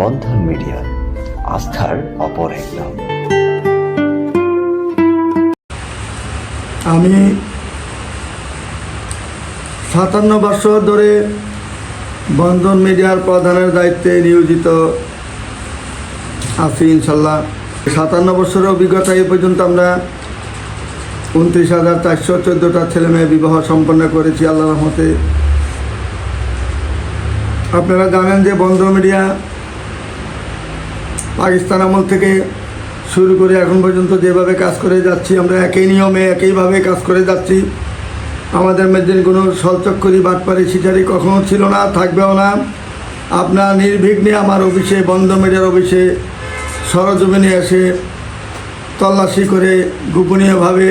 বন্ধন media, আস্থার অপর এক নাম আমি সাতান্ন বছর ধরে বন্ধন মিডিয়ার প্রধানের দায়িত্বে নিয়োজিত আছি, ইনশাল্লাহ। সাতান্ন বছরের অভিজ্ঞতা এই পর্যন্ত আমরা উনত্রিশ হাজার চারশো চোদ্দোটা ছেলে মেয়ে বিবাহ সম্পন্ন করেছি আল্লাহ রহমতে। আপনারা জানেন যে বন্ধন মিডিয়া পাকিস্তান আমল থেকে শুরু করে এখন পর্যন্ত যেভাবে কাজ করে যাচ্ছি, আমরা একই নিয়মে একইভাবে কাজ করে যাচ্ছি। আমাদের মধ্যে কোনো সলচক্করি বাটপারি, ছিটারি কখনো ছিল না, থাকবেও না। আপনার নির্বিঘ্নে আমার অফিসে বন্ধ মিডিয়ার অফিসে সরজমিনে এসে তল্লাশি করে গোপনীয়ভাবে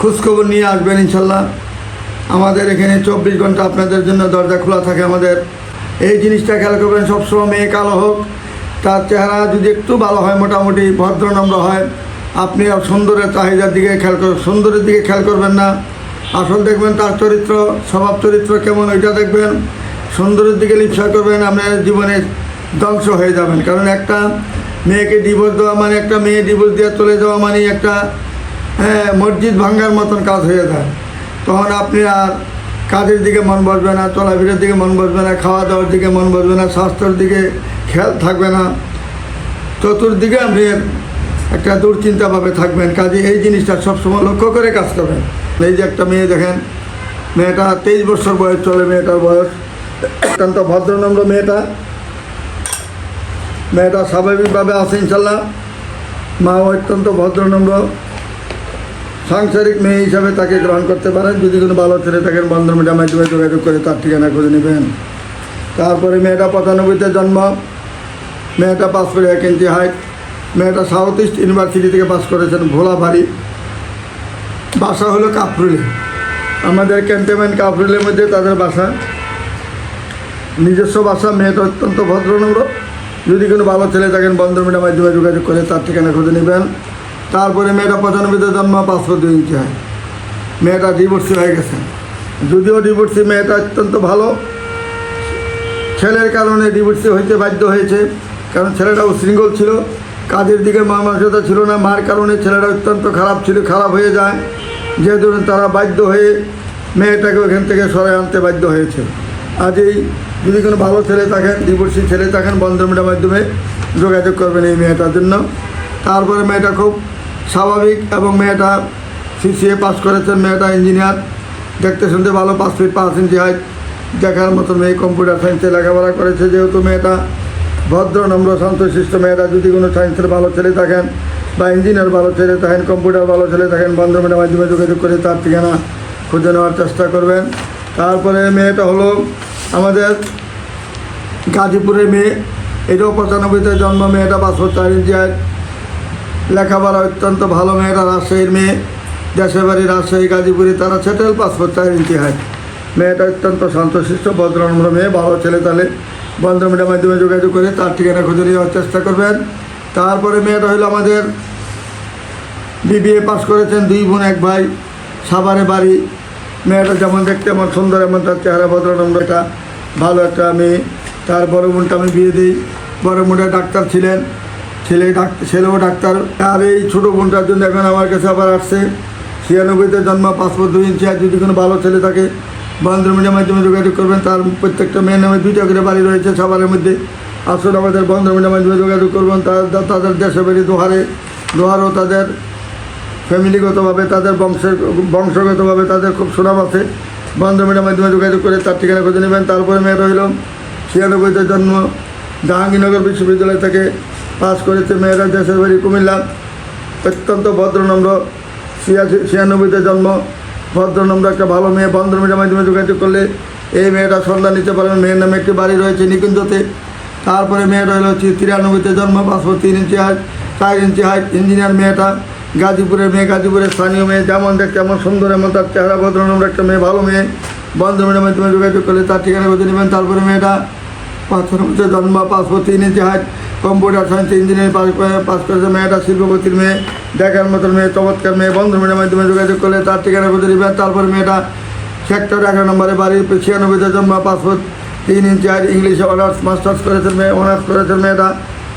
খোঁজখবর নিয়ে আসবেন ইনশাল্লাহ। আমাদের এখানে চব্বিশ ঘণ্টা আপনাদের জন্য দরজা খোলা থাকে আমাদের। এই জিনিসটা খেয়াল করবেন, সবসময় মেয়ে কালো হোক তার চেহারা যদি একটু ভালো হয়, মোটামুটি ভদ্রনম্র হয়, আপনি সুন্দরের চাহিদার দিকে খেয়াল করবেন সুন্দরের দিকে খেয়াল করবেন না। আসল দেখবেন তার চরিত্র, স্বভাব চরিত্র কেমন, ওইটা দেখবেন। সুন্দরের দিকে লিপসা করবেন, আপনার জীবনে ধ্বংস হয়ে যাবেন। কারণ একটা মেয়েকে ডিভোর্স দেওয়া মানে একটা মেয়ে ডিভোর্স দিয়ে চলে যাওয়া মানে একটা হ্যাঁ মসজিদ ভাঙ্গার মতন কাজ হয়ে যায়। তখন আপনি আর কাজের দিকে মন বসবে না, চলাফেরার দিকে মন বসবে না খাওয়া দাওয়ার দিকে মন বসবে না, স্বাস্থ্যের দিকে খেয়াল থাকবে না। চতুর্দিকে আপনি একটা দুশ্চিন্তাভাবে থাকবেন। কাজে এই জিনিসটা সবসময় লক্ষ্য করে কাজ করবেন। এই যে একটা মেয়ে দেখেন, মেয়েটা তেইশ বছর বয়স চলে, মেয়েটার বয়স অত্যন্ত ভদ্রনম্র মেয়েটা। মেয়েটা স্বাভাবিকভাবে আছে ইনশাল্লাহ। মা অত্যন্ত ভদ্রনম্র সাংসারিক মেয়ে হিসাবে তাকে গ্রহণ করতে পারেন। যদি কোনো ভালো ছেলে থাকেন বন্ধন মাধ্যমে যোগাযোগ করে তার ঠিকানা খুঁজে নেবেন। তারপরে মেয়েটা পঁচানব্বইতে জন্ম। মেয়েটা পাস করে এক ইঞ্চি হাইট মেয়েটা সাউথ ইস্ট ইউনিভার্সিটি থেকে পাস করেছেন ভোলাবাড়ি বাসা হলো কাপরুলে। আমাদের ক্যান্টনমেন্ট কাপরুলের মধ্যে তাদের বাসা। নিজস্ব বাসা, মেয়েটা অত্যন্ত ভদ্রনম্র যদি কোনো ভালো ছেলে থাকেন বন্ধন মিডিয়া মাধ্যমে যোগাযোগ করে, তার ঠিকানা খুঁজে নেবেন। তারপরে মেয়েটা পঁচানব্বইতে জন্ম পাঁচশো দুই ইঞ্চি হয় মেয়েটা ডিভোর্সি হয়ে গেছে। যদিও ডিভোর্সি মেয়েটা অত্যন্ত ভালো। ছেলের কারণে ডিভোর্সি হইতে বাধ্য হয়েছে। কারণ ছেলেটা উশৃঙ্খল ছিল, কাজের দিকে মানসিকতা ছিল না, মার কারণে ছেলেটা অত্যন্ত খারাপ ছিল, খারাপ হয়ে যায়। যেহেতু তারা বাধ্য হয়ে মেয়েটাকে ওখান থেকে সরাই আনতে বাধ্য হয়েছে। আজ এই যদি কোনো ভালো ছেলে থাকেন ডিভোর্সি ছেলে থাকেন বন্ধমিটার মাধ্যমে যোগাযোগ করবেন এই মেয়েটার জন্য। তারপরে মেয়েটা খুব স্বাভাবিক এবং মেয়েটা সিসিএ পাস করেছেন, মেয়েটা ইঞ্জিনিয়ার দেখতে শুনতে ভালো, পাঁচ ফিট পাঁচ ইঞ্চি হাইট দেখার মতো মেয়ে কম্পিউটার সায়েন্সে লেখাপড়া করেছে, যেহেতু মেয়েটা ভদ্র, নম্র শান্তশিষ্ট মেয়েরা যদি কোনো সায়েন্সের ভালো ছেলে থাকেন বা ইঞ্জিনিয়ার ভালো ছেলে থাকেন কম্পিউটার ভালো ছেলে থাকেন বন্ধমের মাধ্যমে যোগাযোগ করে তার ঠিকানা খুঁজে নেওয়ার চেষ্টা করবেন। তারপরে মেয়েটা হলো আমাদের গাজীপুরের মেয়ে। এটাও পঁচানব্বইতে জন্ম, মেয়েটা পাঁচশো চার হাইট। লেখাপড়া অত্যন্ত ভালো মেয়েটা, রাজশাহীর মেয়ে। দেশের বাড়ি রাজশাহী, গাজীপুরে, তারা সেটেল পাসপোর্ট চার ইঞ্চি হয় মেয়েটা অত্যন্ত শান্তশিষ্ট ভদ্রনম্র মেয়ে, ভালো ছেলে তাহলে। বন্ধ মিডিয়ার মাধ্যমে যোগাযোগ করে তার ঠিকানা খুঁজে নেওয়ার চেষ্টা করবেন। তারপরে মেয়েটা হলো আমাদের বিবিএ পাস করেছেন, দুই বোন, এক ভাই, সাভারে বাড়ি। মেয়েটা যেমন দেখতে এমন সুন্দর, এমন তার চেহারা ভদ্রনম্র, এটা ভালো একটা মেয়ে। তার বড় বোনটা আমি বিয়ে দিই। বড় বোনটা ডাক্তার ছিলেন। ছেলে ডাক্তার ছেলেও ডাক্তার। আর এই ছোটো বোনটার জন্য এখন আমার কাছে আবার আসছে। ছিয়ানব্বইতে জন্ম, পাসপোর্ট দুই ইঞ্চি, আর যদি কোনো ভালো ছেলে থাকে বন্ধমিডিয়ার মাধ্যমে যোগাযোগ করবেন। তার প্রত্যেকটা মেয়ের নামে দুইটা করে বাড়ি রয়েছে সবার মধ্যে। আসলে আমাদের বন্ধমিডিয়ার মাধ্যমে যোগাযোগ করবেন। তাদের তাদের দেশে বাড়ি, দোহারে, দোহারও তাদের ফ্যামিলিগতভাবে, তাদের বংশের বংশগতভাবে তাদের খুব সুনাম আছে। বন্ধমিডিয়ার মাধ্যমে যোগাযোগ করে তার ঠিকানা খুঁজে নেবেন। তারপরে মেয়ে রইল ছিয়ানব্বইতে জন্ম, জাহাঙ্গীরনগর বিশ্ববিদ্যালয় থেকে পাস করেছে মেয়েরা দেশের বাড়ি কুমিল্লা। অত্যন্ত ভদ্রনম্র ছিয়াশি ছিয়ানব্বইতে জন্ম। ভদ্রনম্র একটা ভালো মেয়ে বন্ধমিটার মাধ্যমে যোগাযোগ করলে এই মেয়েটা সন্ধান নিতে পারবেন মেয়ের নামে একটি বাড়ি রয়েছে নিকুঞ্জতে। তারপরে মেয়েটা হলো তিরানব্বইতে জন্ম পাসপোর্ট তিন ইঞ্চি হাইট চার ইঞ্চি হাইট ইঞ্জিনিয়ার মেয়েটা। গাজীপুরের মেয়ে, গাজীপুরের স্থানীয় মেয়ে, যেমন দেখতে এমন সুন্দর, এমন তার চেহারা ভদ্রনম্র একটা মেয়ে, ভালো মেয়ে। বন্ধমিটার মাধ্যমে যোগাযোগ করলে তার ঠিকানা খুঁজে নেবেন। তারপরে মেয়েটা পাঁচশো জন্ম পাসপোর্ট তিন inch height computer science engineering pass করে, পাস করেছে, মেয়েটা শিল্পপতির মেয়ে, দেখার মতন মেয়ে, চমৎকার মেয়ে বন্ধু মেয়ের মাধ্যমে যোগাযোগ করলে তার ঠিকানা খুঁজে দিবেন তারপর মেয়েটা সেক্টর এগারো নম্বরে বাড়ি ছিয়ানব্বইতে জন্ম পাসপোর্ট তিন ইঞ্চি হাইট ইংলিশে অনার্স, মাস্টার্স করেছেন মেয়ে, অনার্স করেছেন মেয়েটা।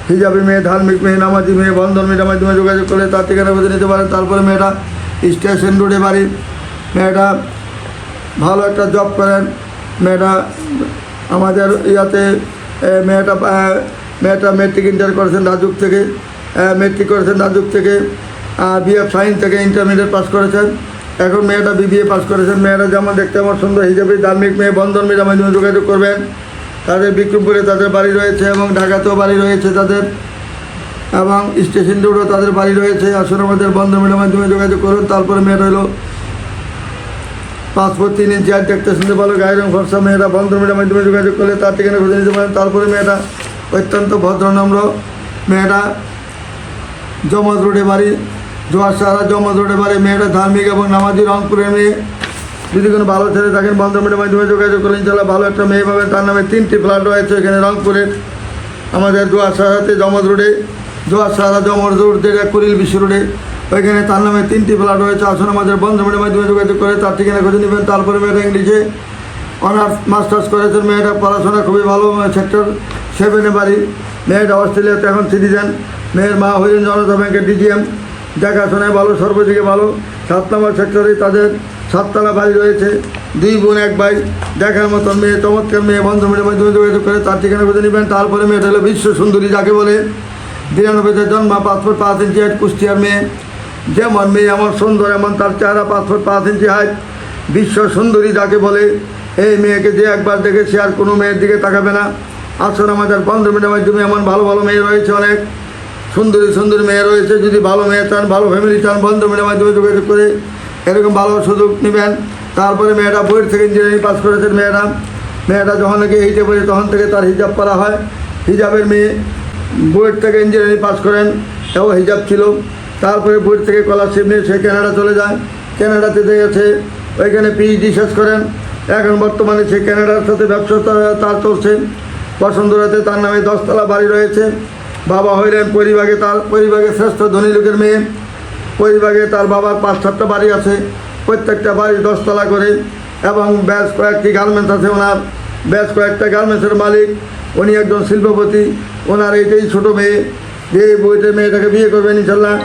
হিজাবি মেয়ে, ধার্মিক মেয়ে, নামাজি মেয়ে, বন্ধন মেয়েটার মাধ্যমে যোগাযোগ করলে তার ঠিকানা খুঁজে নিতে পারেন। তারপরে মেয়েটা স্টেশন রোডে বাড়ি। মেয়েটা ভালো একটা জব করেন। মেয়েটা আমাদের ইয়াতে মেয়েটা মেয়েটা মেট্রিক ইন্টার করেছেন রাজুক থেকে মেট্রিক করেছেন রাজুক থেকে বিএফ সায়েন্স থেকে ইন্টারমিডিয়েট পাস করেছেন। এখন মেয়েটা বিবিএ পাস করেছেন। মেয়েরা যেমন দেখতে আমার সুন্দর হিসাবে ধার্মিক মেয়ে, বন্ধন মেয়ের মাধ্যমে যোগাযোগ করবেন। তাদের বিক্রমপুরে তাদের বাড়ি রয়েছে এবং ঢাকাতেও বাড়ি রয়েছে তাদের। এবং স্টেশন রোডও তাদের বাড়ি রয়েছে। আসলে আমাদের বন্ধন মেয়ের মাধ্যমে যোগাযোগ করুন। তারপরে মেয়েটা হলো পাসপোর্ট তিন ইঞ্চি আর দেখতে শুনতে ভালো গায়ের রং ফর্সা। মেয়েরা বন্ধন মেয়ের মাধ্যমে যোগাযোগ করলে তার ঠিকানা খুঁজে নিতে পারেন। তারপরে মেয়েটা অত্যন্ত ভদ্রনম্র মেয়েটা। জমজ রোডে বাড়ি, জোয়ার সারা জমজ রোডে বাড়ি, মেয়েটা ধার্মিক এবং নামাজি রংপুরের মেয়ে। যদি কোনো ভালো ছেলে থাকেন বন্ধন মেয়ের মাধ্যমে যোগাযোগ করলে ইনশাল্লাহ ভালো একটা মেয়ে পাবেন তার নামে তিনটি ফ্ল্যাট রয়েছে এখানে রংপুরের আমাদের জোয়ার সারাতে জমজ রোডে, জোয়ার সারা জমজ রোড যেটা কুড়িল বিশ্ব রোডে, ওইখানে তার নামে তিনটি ফ্ল্যাট রয়েছে। আসুন আমাদের বন্ধু মেয়ের মাধ্যমে যোগাযোগ করে, তার ঠিকানা খুঁজে নেবেন। তারপরে মেয়েটা ইংলিশে অনার্স, মাস্টার্স করেছেন মেয়েটা পড়াশোনা খুবই ভালো সেক্টর সেভেনে বাড়ি। মেয়েটা অস্ট্রেলিয়াতে এখন সিটিজেন মেয়ের মা হলেন জনতা ব্যাংকের ডিজিএম দেখাশোনায় ভালো, সর্বদিকে ভালো। সাত নম্বর সেক্টরে তাদের সাততলা বাড়ি রয়েছে, দুই বোন, এক ভাই। দেখার মতন মেয়ে, চমৎকার মেয়ে বন্ধু মেয়ের মাধ্যমে যোগাযোগ করে তার ঠিকানা খুঁজে নেবেন। তারপরে মেয়েটা হলো বিশ্ব সুন্দরী, যাকে বলে বিরানব্বইতে জন্ম পাসপোর্ট পাঁচ ইঞ্চি হাইট কুষ্টিয়ার মেয়ে। যেমন মেয়ে, এমন সুন্দর, এমন তার চেহারা পাসপোর্ট পাঁচ ইঞ্চি হাইট বিশ্ব সুন্দরী, যাকে বলে এই মেয়েকে যে একবার দেখে সে আর কোনো মেয়ের দিকে তাকাবে না। আসলে আমাদের বন্ধু মেয়ের মাধ্যমে এমন ভালো ভালো মেয়ে রয়েছে অনেক। সুন্দরী সুন্দরী মেয়ে রয়েছে, যদি ভালো মেয়ে চান, ভালো ফ্যামিলি চান, বন্ধু মেয়ের মাধ্যমে যোগাযোগ করে এরকম ভালো সুযোগ নেবেন। তারপরে মেয়েটা বইয়ের থেকে ইঞ্জিনিয়ারিং পাস করেছেন মেয়েরা মেয়েটা যখন নাকি হিজে পড়ে তখন থেকে তার হিজাব করা হয়। হিজাবের মেয়ে বুয়েট থেকে ইঞ্জিনিয়ারিং পাস করেন, এও হিজাব ছিল। তারপরে বুয়েট থেকে স্কলারশিপ নিয়ে সে কানাডা চলে যায়। কানাডাতে গেছে ওইখানে পিএইচডি শেষ করেন। এখন বর্তমানে সে কানাডার সাথে ব্যবসা তার চলছে। বসন্তরাতে তার নামে দশতলা বাড়ি রয়েছে। বাবা হইলেন পরিবাগে তার পরিবাগে শ্রেষ্ঠ ধনী লোকের মেয়ে। পরিবাগে তার বাবার পাঁচ সাতটা বাড়ি আছে। প্রত্যেকটা বাড়ি দশতলা করে এবং বেশ কয়েকটি গার্মেন্টস আছে ওনার। বেশ কয়েকটা গার্মেন্টসের মালিক। উনি একজন শিল্পপতি। ওনার এইটাই ছোটো মেয়ে। যে বইতে মেয়েটাকে বিয়ে করবেন ইনশাল্লাহ,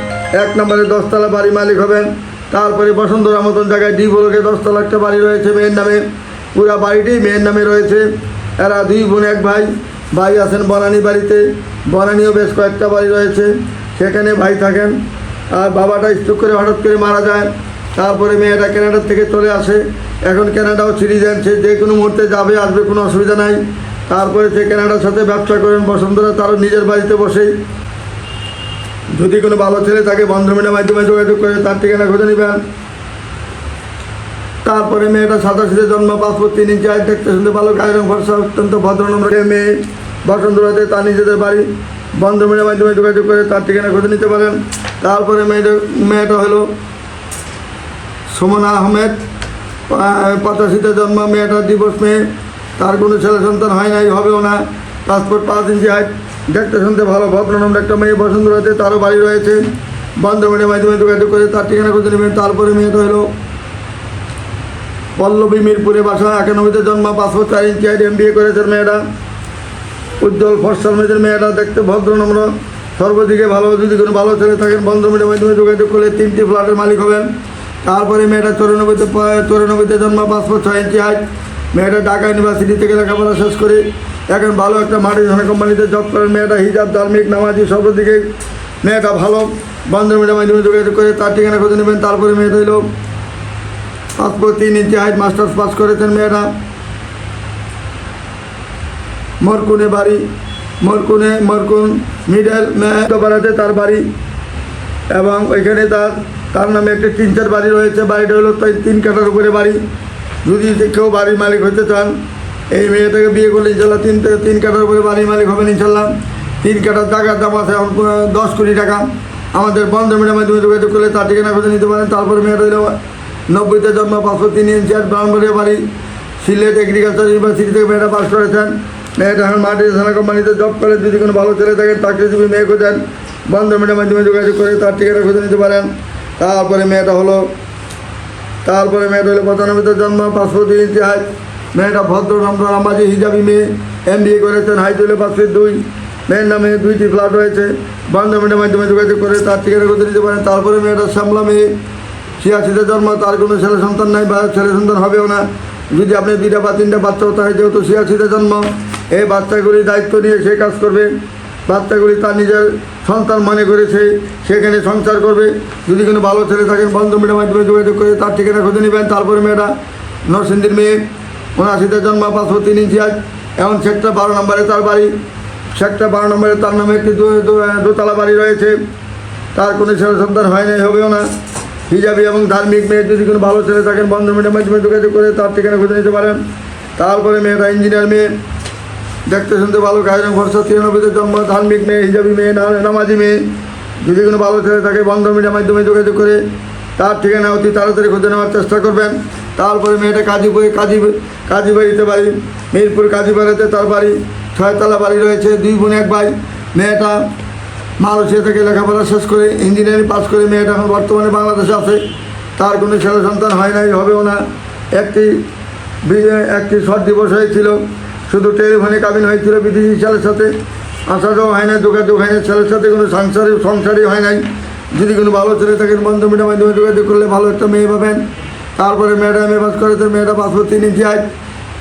এক নম্বরে দশতলা বাড়ি মালিক হবেন। তারপরে বসন্তরা মতন জায়গায় ডি ব্লকে দশতলা একটা বাড়ি রয়েছে মেয়ের নামে। পুরা বাড়িটি মেয়ের নামে রয়েছে। এরা দুই বোন, এক ভাই। ভাই আছেন বনানী বাড়িতে। বনানীও বেশ কয়েকটা বাড়ি রয়েছে। সেখানে ভাই থাকেন। আর বাবাটা স্ট্রোক করে হঠাৎ করে মারা যায়। তারপরে মেয়েটা কানাডার থেকে চলে আসে। এখন কানাডাও সিটিজেন, সে যে কোনো মুহূর্তে যাবে, আসবে, কোনো অসুবিধা নাই। তারপরে সে কানাডার সাথে ব্যবসা করেন। বসন্তরা তারও নিজের বাড়িতে বসেই। যদি কোনো ভালো ছেলে থাকে বন্ধুমিনের মাধ্যমে যোগাযোগ করে তার ঠিকানা খুঁজে নেবেন। তারপরে মেয়েটা সাতাশিতে জন্ম পাসপোর্ট তিন ইঞ্চি আয় দেখতে শুনতে ভালো রং ভরসা অত্যন্ত ভদ্রনম্র মেয়ে। বসন্তরাতে তার নিজেদের বাড়ি। বন্ধুমিনের মাধ্যমে যোগাযোগ করে তার ঠিকানা খুঁজে নিতে পারেন। তারপরে মেয়েটা মেয়েটা হলো সুমনা আহমেদ। আহ, পঁচাশিতে জন্ম মেয়েটা দিবস মেয়ে। তার কোনো ছেলে সন্তান হয় নাই হবেও না। পাসপোর্ট পাঁচ ইঞ্চি হাইট দেখতে শুনতে ভালো ভদ্রনম্র একটা মেয়ে পছন্দ রয়েছে তারও বাড়ি রয়েছে। বন্ধুমিনের মাধ্যমে যোগাযোগ করে তার ঠিকানা খুঁজে নেবেন। তারপরে মেয়েটা হলো পল্লবী মিরপুরে বাসা, একানব্বইতে জন্ম, পাসপোর্ট চার ইঞ্চি হাইট এম বিএ করেছেন মেয়েটা। উজ্জ্বল ফসল মেয়েদের মেয়েরা দেখতে ভদ্রনম্র সর্বদিকে ভালো, যদি কোনো ভালো ছেলে থাকেন বন্ধু মিলের মাধ্যমে যোগাযোগ করলে তিনটি ফ্ল্যাটের মালিক হবেন। তারপরে মেয়েটা চৌরানব্বইতে চৌরানব্বইতে জন্ম, পাসপোর্ট, ছয় ইঞ্চি হাইট মেয়েটা ঢাকা ইউনিভার্সিটি থেকে লেখাপড়া শেষ করে এখন ভালো একটা ধানা কোম্পানিতে জব করেন। মেয়েটা হিজাব ধার্মিক নামাজি সর্বদিকে। মেয়েটা ভালো বন্ধু মিলের মাধ্যমে যোগাযোগ করে, তার ঠিকানা খুঁজে নেবেন। তারপরে মেয়েটা হলো পাসপোর্ট তিন ইঞ্চি হাইট মাস্টার্স পাস করেছেন মেয়েটা। মরকুনে বাড়ি, মরকুনে, মরকুন মিডল মেহতপাড়াতে তার বাড়ি। এবং ওইখানে তার তার নামে একটি তিন চার বাড়ি রয়েছে। বাড়িটা হলো তিন কাটার উপরে বাড়ি। যদি কেউ বাড়ির মালিক হতে চান, এই মেয়েটাকে বিয়ে করলে ইনশাল্লাহ তিন থেকে তিন কাঠার উপরে বাড়ির মালিক হবেন ইনশাল্লাহ। তিন কাঠার টাকার দাম আছে এখন দশ কোটি টাকা। আমাদের বন্ধ মিডিয়ার মাধ্যমে যোগাযোগ করলে তার ঠিকানা খুঁজে নিতে পারেন। তারপরে মেয়েটা হলো নব্বইতে জন্ম, পাঁচশো তিন ইঞ্চি আর ব্রাহ্মণবাড়িয়া বাড়ি। সিলেট এগ্রিকালচার ইউনিভার্সিটি থেকে মেয়েটা পাস করেছেন। মেয়েটা এখন থানা কোম্পানিতে জব করে। যদি কোনো ভালো ছেলে থাকেন, চাকরিজীবী মেয়ে খোঁজেন। বন্ধ মিডিয়ার মাধ্যমে যোগাযোগ করে তার ঠিকানা খুঁজে নিতে পারেন। তারপরে মেয়েটা হলো তারপরে মেয়েটা হলো পঁচানব্বইতে জন্ম পাঁচশো দুই ইঞ্চি হাইট মেয়েটা ভদ্র নম্র আমাজি হিজাবি মেয়ে এম বিএ করেছেন হাইতুলে পাশের দুই, মেয়ের নামে দুইটি ফ্ল্যাট রয়েছে বান্ধবীর মাধ্যমে যোগাযোগ করে তার ঠিকানা করতে দিতে পারেন। তারপরে মেয়েটা শ্যামলা মেয়ে ছিয়াশিতে জন্ম, তার কোনো ছেলে সন্তান নাই, বা ছেলে সন্তান হবেও না। যদি আপনি দুইটা বা তিনটা বাচ্চা হতে হয়, যেহেতু ছিয়াশিতে জন্ম, এই বাচ্চাগুলির দায়িত্ব নিয়ে সে কাজ করবে। বাচ্চাগুলি তার নিজের সন্তান মনে করেছে, সেখানে সংসার করবে। যদি কোনো ভালো ছেলে থাকেন, বন্ধু মেয়ের মাধ্যমে যোগাযোগ করে তার ঠিকানা খুঁজে নেবেন। তারপরে মেয়েটা নরসিংদীর মেয়ে উনআশিতে জন্ম পাঁচশো তিন ইঞ্চি আজ এখন সেক্টর বারো নম্বরে তার বাড়ি। সেক্টর বারো নম্বরে তার নামে একটি দোতলা বাড়ি রয়েছে। তার কোনো ছেলে সন্তান হয় নাই, হবেও না। হিজাবি এবং ধার্মিক মেয়ে, যদি কোনো ভালো ছেলে থাকেন, বন্ধু মেয়ের মাধ্যমে যোগাযোগ করে তার ঠিকানা খুঁজে নিতে পারেন। তারপরে মেয়েটা ইঞ্জিনিয়ার মেয়ে দেখতে শুনতে ভালো কায়রং ভরসা, তিরানব্বইতে জন্ম, ধার্মিক মেয়ে, হিজাবি মেয়ে, না- নামাজি মেয়ে। যদি কোনো ভালো ছেলে থাকে বন্ধ মিডিয়ার মাধ্যমে যোগাযোগ করে, তার ঠিকানা অতি তাড়াতাড়ি খুঁজে নেওয়ার চেষ্টা করবেন। তারপরে মেয়েটা কাজীপুরে কাজী কাজীবাড়িতে বাড়ি, মিরপুর কাজীবাড়িতে তার বাড়ি, ছয়তলা বাড়ি রয়েছে, দুই বোন, এক ভাই। মেয়েটা মালয়েশিয়া থেকে লেখাপড়া শেষ করে ইঞ্জিনিয়ারিং পাস করে মেয়েটা এখন বর্তমানে বাংলাদেশে আছে। তার কোনো ছেলে সন্তান হয় নাই, হবেও না। একটি একটি শর্ট দিবস হয়েছিল শুধু টেলিফোনে কাবিন হয়েছিল বিদেশি ছেলের সাথে। আসাটাও হয় না যোগাযোগ হয় না ছেলের সাথে কোনো সংসারে সংসারই হয় নাই। যদি কোনো ভালো ছেলে থাকেন বন্ধু মিডিয়ার মাধ্যমে যোগাযোগ করলে ভালো একটা মেয়ে পাবেন। তারপরে মেয়েটা এম এ পাস করেছে মেয়েটা পাসপোর্ট তিন ইঞ্চি আয়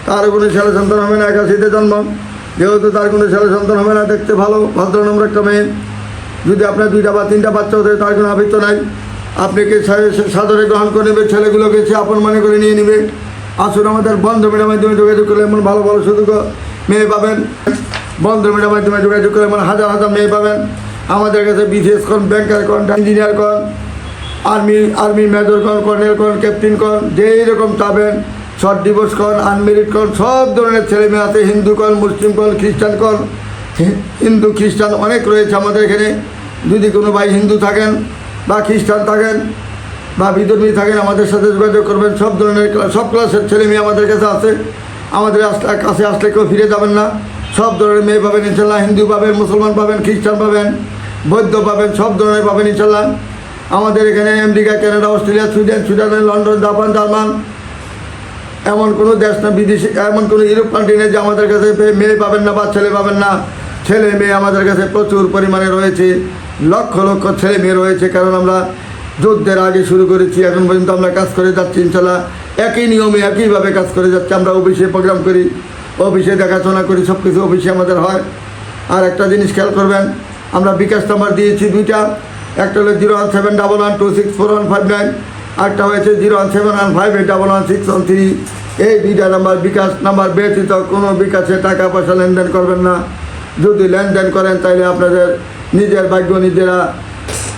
তার কোনো ছেলে সন্তান হবে না, একাশিতে জন্ম। যেহেতু তার কোনো ছেলে সন্তান হবে না, দেখতে ভালো, ভদ্র নম্বর একটা মেয়ে। যদি আপনার দুইটা বা তিনটা বাচ্চা হতে, তার কোনো আবৃত্ত নাই। আপনাকে সাদরে গ্রহণ করে নেবে, ছেলেগুলোকে সে আপন মনে করে নিয়ে নেবে। আসুন আমাদের বন্ধ মেয়ের মাধ্যমে যোগাযোগ করলে এমন ভালো ভালো সুযোগ মেয়ে পাবেন। বন্ধ মেয়ের মাধ্যমে যোগাযোগ করলে এমন হাজার হাজার মেয়ে পাবেন। আমাদের কাছে বিশেষ কন ব্যাংকার কন ইঞ্জিনিয়ার কন আর্মি আর্মি মেজর কন কর্নেল কন ক্যাপ্টেন কন, যেই রকম চাবেন শর্ট ডিভোর্স কন আনমেরিড কন, সব ধরনের ছেলে মেয়ে আছে, হিন্দু কন, মুসলিম কন, খ্রিস্টান কন, হিন্দু, খ্রিস্টান অনেক রয়েছে আমাদের এখানে। যদি কোনো ভাই হিন্দু থাকেন বা খ্রিস্টান থাকেন বা বিধর্মী থাকেন আমাদের সাথে যোগাযোগ করবেন। সব ধরনের সব ক্লাসের ছেলে মেয়ে আমাদের কাছে আছে। আমাদের কাছে আসলে কেউ ফিরে যাবেন না। সব ধরনের মেয়ে পাবেন, ইনশাল্লাহ। হিন্দু পাবেন, মুসলমান পাবেন, খ্রিস্টান পাবেন, বৌদ্ধ পাবেন, সব ধরনের পাবেন, ইনশাল্লাহ। আমাদের এখানে America Canada Australia, Sweden Switzerland London, Japan, German. এমন কোনো দেশ না, বিদেশি, এমন কোনো ইউরোপ কান্ট্রি নেই যে আমাদের কাছে মেয়ে পাবেন না বা ছেলে পাবেন না। ছেলে মেয়ে আমাদের কাছে প্রচুর পরিমাণে রয়েছে। লক্ষ লক্ষ ছেলে মেয়ে রয়েছে। কারণ আমরা যুদ্ধের আগে শুরু করেছি, এখন পর্যন্ত আমরা কাজ করে যাচ্ছি, ইনশাল্লাহ একই নিয়মে, একইভাবে কাজ করে যাচ্ছি। আমরা অফিসে প্রোগ্রাম করি, অফিসে দেখাশোনা করি সব কিছু অফিসে আমাদের হয়। আর একটা জিনিস খেয়াল করবেন, আমরা বিকাশ নাম্বার দিয়েছি দুইটা। একটা হলো zero one seven double one two six four one five nine, আরেকটা হয়েছে zero one seven one five eight double one six one three. এই দুইটা নাম্বার বিকাশ নাম্বার ব্যতীত কোনো বিকাশে টাকা পয়সা লেনদেন করবেন না। যদি লেনদেন করেন তাহলে আপনাদের নিজের ভাগ্য নিজেরা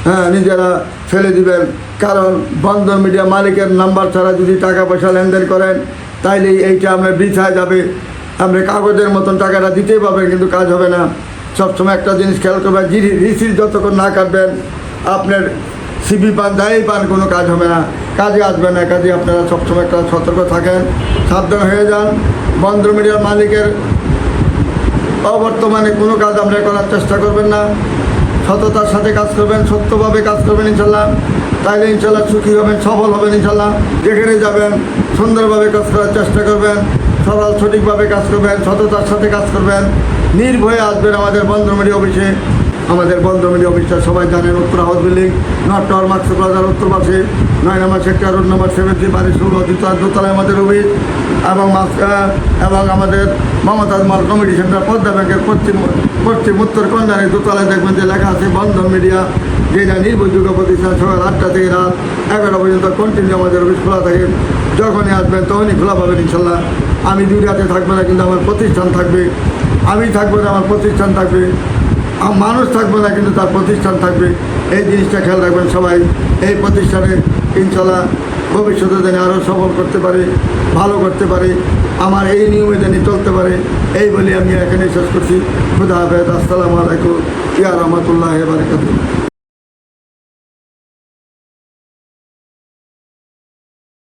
হ্যাঁ নিজেরা ফেলে দিবেন। কারণ বন্ধন মিডিয়া মালিকের নাম্বার ছাড়া যদি টাকা পয়সা লেনদেন করেন তাইলে এইটা আপনার বৃথায় যাবে। আপনি কাগজের মতন টাকাটা দিতেই পাবেন কিন্তু কাজ হবে না। সবসময় একটা জিনিস খেয়াল করবেন যে রিসিভ যতক্ষণ না কাটবেন, আপনার সিবি পান, যাই পান, কোনো কাজ হবে না। কাজে আসবে না, কাজে আপনারা সবসময় একটা সতর্ক থাকেন, সাবধান হয়ে যান। বন্ধ মিডিয়ার মালিকের অবর্তমানে কোনো কাজ আপনারা করার চেষ্টা করবেন না। সততার সাথে কাজ করবেন, সত্যভাবে কাজ করবেন ইনশাল্লাহ তাইলে ইনশাল্লাহ সুখী হবেন, সফল হবেন ইনশাল্লাহ যেখানে যাবেন, সুন্দরভাবে কাজ করার চেষ্টা করবেন সরল সঠিকভাবে কাজ করবেন, সততার সাথে কাজ করবেন। নির্ভয়ে আসবেন আমাদের বন্ধমিডি অফিসে। আমাদের বন্ধমিডি অফিসটা সবাই জানেন, উত্তর house building, north tower Marks প্লাজার উত্তর পাশে নয় number sector, road number seventy বাড়ি ষোলো দ্বিতীয় দোতলায় আমাদের অফিস এবং এবং আমাদের মমতাজ মাল কমিটি সেন্টার, পদ্মা ব্যাংকের পশ্চিম পশ্চিম উত্তর কন্যারে দোতলায় দেখবেন যে লেখা আছে বন্ধন মিডিয়া। যে যেটা নির্ভরযোগ্য প্রতিষ্ঠান সকাল আটটা থেকে রাত এগারো পর্যন্ত কন্টিনিউ আমাদের অফিস খোলা থাকে। যখনই আসবেন তখনই খোলা পাবেন ইনশাল্লাহ। আমি দুই রাতে থাকব না, কিন্তু আমার প্রতিষ্ঠান থাকবে। আমি থাকব না, আমার প্রতিষ্ঠান থাকবে। মানুষ থাকবে না, কিন্তু তার প্রতিষ্ঠান থাকবে। এই জিনিসটা খেয়াল রাখবেন সবাই। এই প্রতিষ্ঠানে ইনশাল্লাহ ভবিষ্যতে যেন আরও সফল করতে পারে, ভালো করতে পারে, আমার এই নিয়মে যেন চলতে পারে, এই বলে আমি এখানে শেষ করছি। খুদা হাফেজ, আসসালামু আলাইকুম। ইয়া রহমতুল্লাহ বারকাতুহ।